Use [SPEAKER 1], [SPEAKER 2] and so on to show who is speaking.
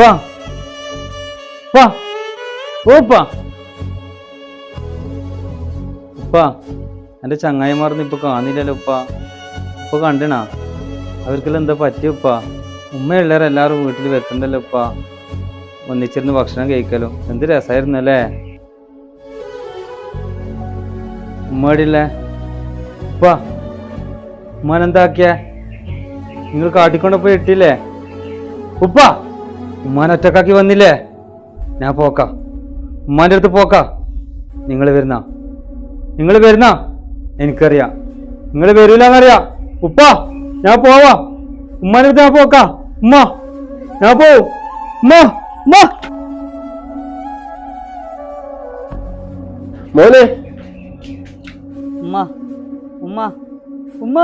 [SPEAKER 1] ഉപ്പ ഉപ്പ ഓ ഉപ്പാ ഉപ്പ എന്റെ ചങ്ങായിമാർന്ന് ഇപ്പൊ കാണില്ലല്ലോ ഉപ്പ. ഇപ്പൊ കണ്ടണ? അവർക്കെല്ലാം എന്താ പറ്റിയ ഉപ്പ? ഉമ്മയുള്ളവരെ എല്ലാവരും വീട്ടിൽ വരുത്തണ്ടല്ലോ ഉപ്പ. ഒന്നിച്ചിരുന്ന് ഭക്ഷണം കഴിക്കലോ. എന്ത് രസമായിരുന്നു അല്ലേ? ഉമ്മടില്ലേ? ഉപ്പ ഉമ്മനെന്താക്കിയ? നിങ്ങൾ കാട്ടിക്കൊണ്ടപ്പോ ഇട്ടില്ലേ? ഉപ്പ. ഉമ്മാൻ ഒറ്റക്കാക്കി വന്നില്ലേ? ഞാൻ പോക്ക. ഉമ്മാന്റെ അടുത്ത് പോക്ക. നിങ്ങൾ വരുന്ന. നിങ്ങൾ വരുന്ന? എനിക്കറിയാം. നിങ്ങൾ വരൂലെന്നറിയാം. ഉപ്പ ഞാൻ പോവാ. ഉമ്മാന്റെ അടുത്ത് ഞാൻ പോക്ക. ഉമ്മ ഞാൻ പോവും. ഉമ്മ ഉമ്മ.
[SPEAKER 2] മോനെ.
[SPEAKER 1] ഉമ്മ ഉമ്മ ഉമ്മ.